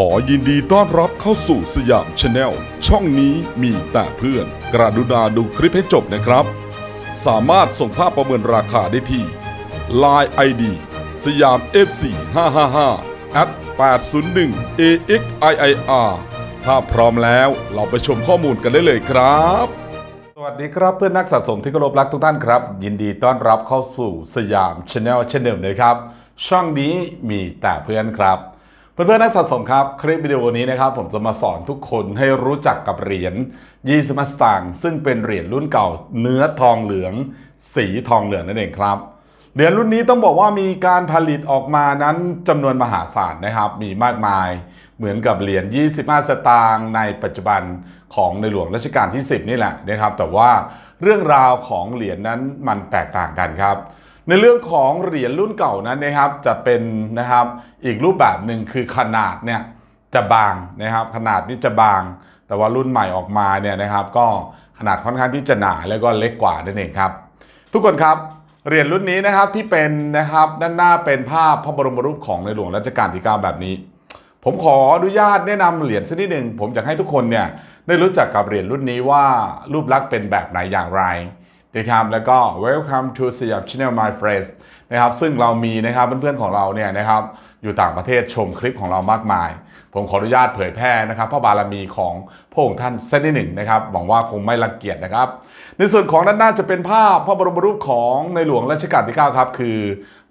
ขอยินดีต้อนรับเข้าสู่สยามชาแนลช่องนี้มีแต่เพื่อน กระดุณาดูคลิปให้จบนะครับ สามารถส่งภาพประเมินราคาได้ที่ Line ID สยาม FC 555 at 801 AXIIR ถ้าพร้อมแล้วเราไปชมข้อมูลกันได้เลยครับ สวัสดีครับเพื่อนนักสะสมที่เคารพรักทุกท่านครับ ยินดีต้อนรับเข้าสู่สยามชาแนลเช่นเดิมเลยครับ ช่องนี้มีแต่เพื่อนครับ เพื่อนๆนักสะสมครับ คลิปวิดีโอนี้นะครับผมจะมาสอนทุกคนให้รู้จักกับเหรียญ20สตางค์ซึ่งเป็นเหรียญรุ่นเก่า เนื้อทองเหลือง สีทองเหลืองนั่นเองครับเหรียญรุ่นนี้ต้องบอกว่ามีการผลิตออกมานั้นจำนวนมหาศาลนะครับ มีมากมายเหมือนกับเหรียญ 25 สตางค์ในปัจจุบันของในหลวงรัชกาลที่ 10 นี่แหละนะครับ แต่ว่าเรื่องราวของเหรียญนั้นมันแตกต่างกันครับ ในเรื่องของเหรียญรุ่นเก่านั้นนะครับจะเป็นนะครับอีกรูปแบบหนึ่งคือขนาดเนี่ยจะบางนะครับ ขนาดนี้จะบาง แต่ว่ารุ่นใหม่ออกมาเนี่ยนะครับ ก็ขนาดค่อนข้างที่จะหนาแล้วก็เล็กกว่านั่นเองครับ ทุกคนครับเหรียญรุ่นนี้นะครับที่เป็นนะครับด้านหน้าเป็นภาพพระบรมรูปของในหลวงรัชกาลที่ 9 แบบนี้ ผมขออนุญาตแนะนำเหรียญสักนิดหนึ่งผมอยากให้ทุกคนเนี่ยได้รู้จักกับเหรียญรุ่นนี้ว่ารูปลักษณ์เป็นแบบไหนอย่างไร นะครับแล้วก็ welcome to สยาม channel my friends นะครับซึ่งเรามีนะครับเพื่อนๆของเราเนี่ยนะครับอยู่ต่างประเทศชมคลิปของเรามากมาย ผมขออนุญาตเผยแพร่นะครับพระบารมีของพระองค์ท่านเสักนิดหนึ่งนะครับหวังว่าคงไม่รังเกียจนะครับ ในส่วนของด้านหน้าจะเป็นภาพพระบรมรูปของในหลวงรัชกาลที่ 9 ครับ คือ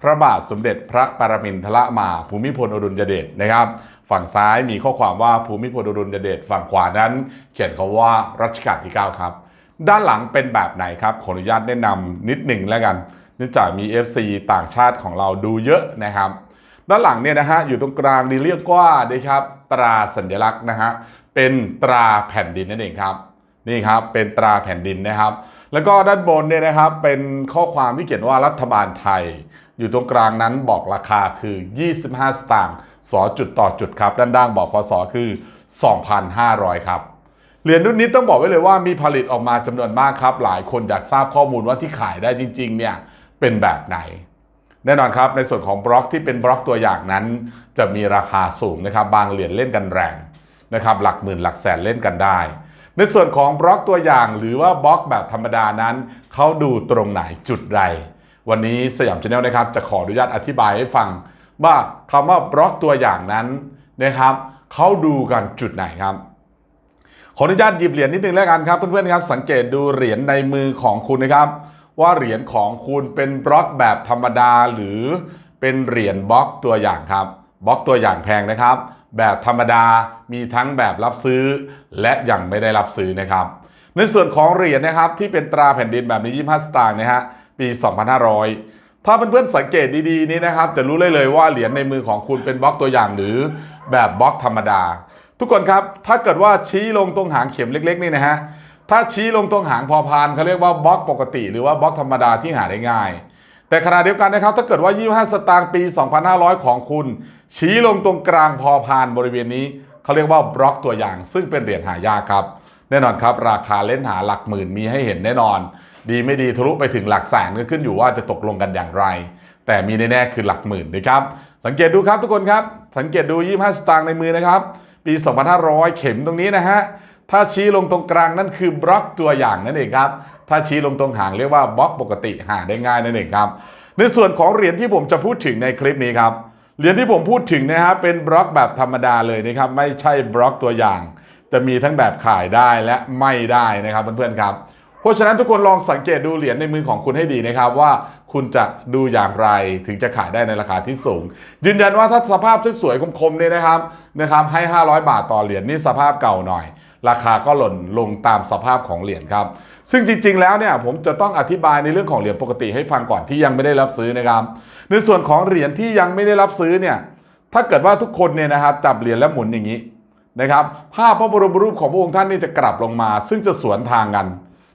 พระบาทสมเด็จพระปรมินทรมหาภูมิพลอดุลยเดชนะครับฝั่งซ้ายมีข้อความว่าภูมิพลอดุลยเดชฝั่งขวานั้น เขียนคาว่ารัชกาลที่ 9 ครับ ด้านหลังเป็นแบบไหนครับ ขออนุญาตแนะนำนิดหนึ่งแล้วกันเนื่องจากมี FC ต่างชาติของเราดูเยอะนะครับ ด้านหลังเนี่ยนะฮะอยู่ตรงกลางนี่เรียกว่านะครับตราสัญลักษณ์นะฮะเป็นตราแผ่นดินนั่นเองครับนี่ครับเป็นตราแผ่นดินนะครับ แล้วก็ด้านบนเนี่ยนะครับเป็นข้อความที่เขียนว่ารัฐบาลไทย อยู่ตรงกลางนั้นบอกราคาคือ 25 สตางค์สอจุดต่อจุดครับ ด้านล่างบอกพศคือ 2,500 ครับ เหรียญรุ่นนี้ต้องบอกไว้เลยว่ามีผลิตออกมาจำนวนมากครับ หลายคนอยากทราบข้อมูลว่าที่ขายได้จริงๆเนี่ยเป็นแบบไหน แน่นอนครับในส่วนของบล็อกที่เป็นบล็อกตัวอย่างนั้น จะมีราคาสูงนะครับ บางเหรียญเล่นกันแรงนะครับหลักหมื่นหลักแสนเล่นกันได้ ในส่วนของบล็อกตัวอย่างหรือว่าบล็อกแบบธรรมดานั้นเขาดูตรงไหนจุดใด วันนี้สยามชาแนลนะครับจะขออนุญาตอธิบายให้ฟังว่าคำว่าบล็อกตัวอย่างนั้นนะครับเขาดูกันจุดไหนครับ ขออนุญาตหยิบเหรียญนิดนึงแล้วกันครับเพื่อนๆครับสังเกตดูเหรียญในมือของคุณนะครับ ว่าเหรียญของคุณเป็นบล็อกแบบธรรมดาหรือเป็นเหรียญบล็อกตัวอย่างครับบล็อกตัวอย่างแพงนะครับ แบบธรรมดามีทั้งแบบรับซื้อ และยังไม่ได้รับซื้อนะครับ ในส่วนของเหรียญนะครับที่เป็นตราแผ่นดินแบบนี้ 25 สตางค์นะฮะปี 2500 ถ้าเพื่อนๆสังเกตดีๆนี้นะครับ จะรู้เลยเลยว่าเหรียญในมือของคุณเป็นบล็อกตัวอย่างหรือแบบบล็อกธรรมดา ทุกคนครับ ถ้าเกิดว่าชี้ลงตรงหางเข็มเล็กๆนี่นะฮะ ถ้าชี้ลงตรงหางพอพานเขาเรียกว่าบล็อกปกติ หรือว่าบล็อกธรรมดาที่หาได้ง่าย แต่ขณะเดียวกันนะครับ ถ้าเกิดว่า 25 สตางค์ปี 2500 ของคุณ ชี้ลงตรงกลางพอพานบริเวณนี้เขาเรียกว่าบล็อกตัวอย่าง ซึ่งเป็นเหรียญหายากครับ แน่นอนครับ ราคาเล่นหาหลักหมื่นมีให้เห็นแน่นอน ดีไม่ดีทะลุไปถึงหลักแสนก็ขึ้นอยู่ว่าจะตกลงกันอย่างไร แต่มีแน่ๆคือหลักหมื่นนะครับสังเกตดูครับทุกคนครับสังเกตดู 25 สตางค์ในมือนะครับ ปี 2500 เข็มตรงนี้นะฮะ ถ้าชี้ลงตรงกลางนั่นคือบล็อกตัวอย่างนั่นเองครับ ถ้าชี้ลงตรงหางเรียกว่าบล็อกปกติหาได้ง่ายนั่นเองครับ ในส่วนของเหรียญที่ผมจะพูดถึงในคลิปนี้ครับ เหรียญที่ผมพูดถึงนะครับเป็นบล็อกแบบธรรมดาเลยนะครับ ไม่ใช่บล็อกตัวอย่าง จะมีทั้งแบบขายได้และไม่ได้นะครับเพื่อนๆครับ เพราะฉะนั้นทุกคนลองสังเกตดูเหรียญในมือของคุณให้ดีนะครับว่า คุณจะดูอย่างไรถึงจะขายได้ในราคาที่สูง ยืนยันว่าถ้าสภาพสวยๆคมๆเนี่ยนะครับนะครับให้ 500 บาทต่อเหรียญนี่สภาพเก่าหน่อย ราคาก็หล่นลงตามสภาพของเหรียญครับ ซึ่งจริงๆแล้วเนี่ยผมจะต้องอธิบายในเรื่องของเหรียญปกติให้ฟังก่อนที่ยังไม่ได้รับซื้อนะครับ ในส่วนของเหรียญที่ยังไม่ได้รับซื้อเนี่ยถ้าเกิดว่าทุกคนเนี่ยนะครับจับเหรียญแล้วหมุนอย่างนี้นะครับภาพพระบรมรูปของพระองค์ท่านนี่จะกลับลงมา ซึ่งจะสวนทางกัน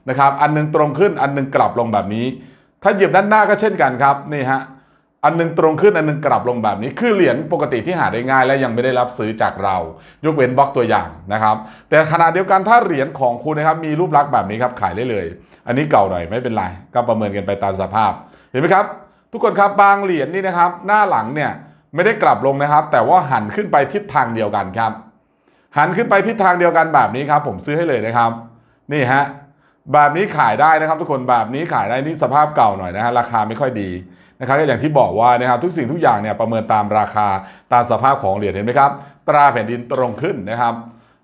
นะครับ อันหนึงตรงขึ้นอันหนึงกลับลงแบบนี้ ถ้าเหยียบด้านหน้าก็เช่นกันครับนี่ฮะอันหนึงตรงขึ้นอันหนึงกลับลงแบบนี้คือเหรียญปกติที่หาได้ง่ายและยังไม่ได้รับซื้อจากเรา ยกเว้นบล็อกตัวอย่างนะครับ แต่ขณะเดียวกันถ้าเหรียญของคุณนะครับมีรูปลักษณ์แบบนี้ครับขายได้เลย อันนี้เก่าหน่อยไม่เป็นไรก็ประเมินกันไปตามสภาพ เห็นไหมครับ ทุกคนครับบางเหรียญนี่นะครับ หน้าหลังเนี่ยไม่ได้กลับลงนะครับ แต่ว่าหันขึ้นไปทิศทางเดียวกันครับ หันขึ้นไปทิศทางเดียวกันแบบนี้ครับ ผมซื้อให้เลยนะครับ นี่ฮะ แบบนี้ขายได้นะครับ ทุกคนแบบนี้ขายได้นี่สภาพเก่าหน่อยนะฮะราคาไม่ค่อยดีนะครับก็อย่างที่บอกว่านะครับทุกสิ่งทุกอย่างเนี่ยประเมินตามราคาตามสภาพของเหรียญเห็นไหมครับ ตราแผ่นดินตรงขึ้นนะครับ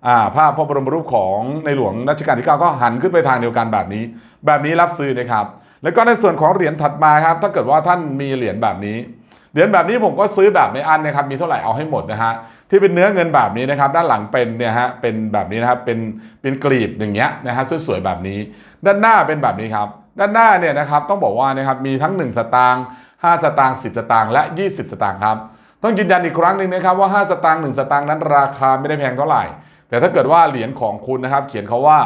อ่าภาพพระบรมรูปของในหลวงรัชกาลที่ 9 ก็หันขึ้นไปทางเดียวกันแบบนี้ แบบนี้รับซื้อนะครับ แล้วก็ในส่วนของเหรียญถัดมาครับ ถ้าเกิดว่าท่านมีเหรียญแบบนี้ เหรียญแบบนี้ผมก็ซื้อแบบไม่อั้นนะครับ มีเท่าไหร่เอาให้หมดนะฮะ ที่เป็นเนื้อเงินแบบนี้นะครับด้านหลังเป็นเนี่ยฮะเป็นแบบนี้นะครับเป็นเป็นกลีบอย่างเงี้ยนะฮะสวยๆแบบนี้ ด้านหน้าเป็นแบบนี้ครับด้านหน้าเนี่ยนะครับต้องบอกว่านะครับมีทั้ง 1 สตางค์5สตางค์10 สตางค์และ 20 สตางค์ครับต้องยืนยันอีกครั้งหนึ่งนะครับว่า 5 สตางค์1สตางค์นั้นราคาไม่ได้แพงเท่าไหร่ แต่ถ้าเกิดว่าเหรียญของคุณนะครับเขียนเขาว่า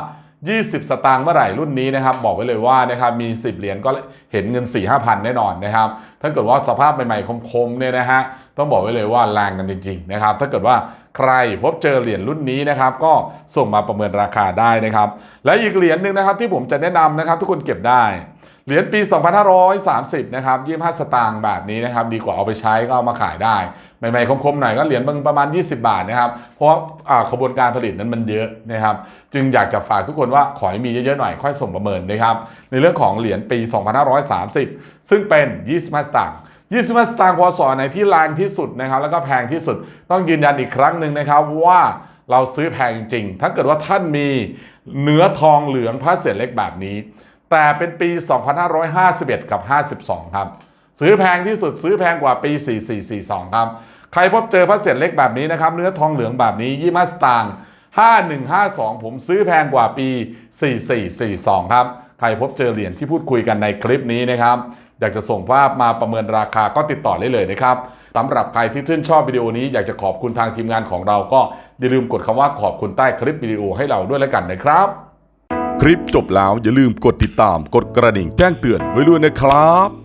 20 สตางค์เมื่อไหร่รุ่นนี้นะครับบอกไว้เลยว่านะครับมี 10 เหรียญก็เห็นเงิน 4 5 0 0 0แน่นอนนะครับถ้าเกิดว่าสภาพใหม่ๆคมๆเนี่ยนะฮะ ต้องบอกไว้เลยว่าแรงกันจริงๆนะครับถ้าเกิดว่าใครพบเจอเหรียญรุ่นนี้นะครับก็ส่งมาประเมินราคาได้นะครับ และอีกเหรียญหนึ่งนะครับที่ผมจะแนะนำนะครับ ทุกคนเก็บได้เหรียญปี 2530 นะครับ 25 สตางค์แบบนี้นะครับ ดีกว่าเอาไปใช้ก็เอามาขายได้ ใหม่ๆ คมๆ หน่อยก็เหรียญประมาณ 20 บาทนะครับ เพราะว่าขบวนการผลิตนั้นมันเยอะนะครับ จึงอยากจะฝากทุกคนว่าขอให้มีเยอะๆ หน่อยค่อยส่งประเมินนะครับ ในเรื่องของเหรียญปี 2530 ซึ่งเป็น 25 สตางค์ 25สตางค์พศไหนที่แรงที่สุดนะครับ แล้วก็แพงที่สุดต้องยืนยันอีกครั้งหนึ่งนะครับว่าเราซื้อแพงจริง ถ้าเกิดว่าท่านมีเนื้อทองเหลืองพระเศษเล็กแบบนี้ แต่เป็นปี 2551 กับ 52 ครับ ซื้อแพงที่สุดซื้อแพงกว่าปี 4442 ครับ ใครพบเจอพระเศษเล็กแบบนี้นะครับ เนื้อทองเหลืองแบบนี้ยี่มาสตางค์5152 ผมซื้อแพงกว่าปี 4442 ครับ ใครพบเจอเหรียญที่พูดคุยกันในคลิปนี้นะครับ อยากจะส่งภาพมาประเมินราคาก็ติดต่อได้เลยนะครับสำหรับใครที่ชื่นชอบวิดีโอนี้อยากจะขอบคุณทางทีมงานของเราก็อย่าลืมกดคำว่าขอบคุณใต้คลิปวิดีโอให้เราด้วยแล้วกันนะครับ คลิปจบแล้วอย่าลืมกดติดตามกดกระดิ่งแจ้งเตือนไว้ด้วยนะครับ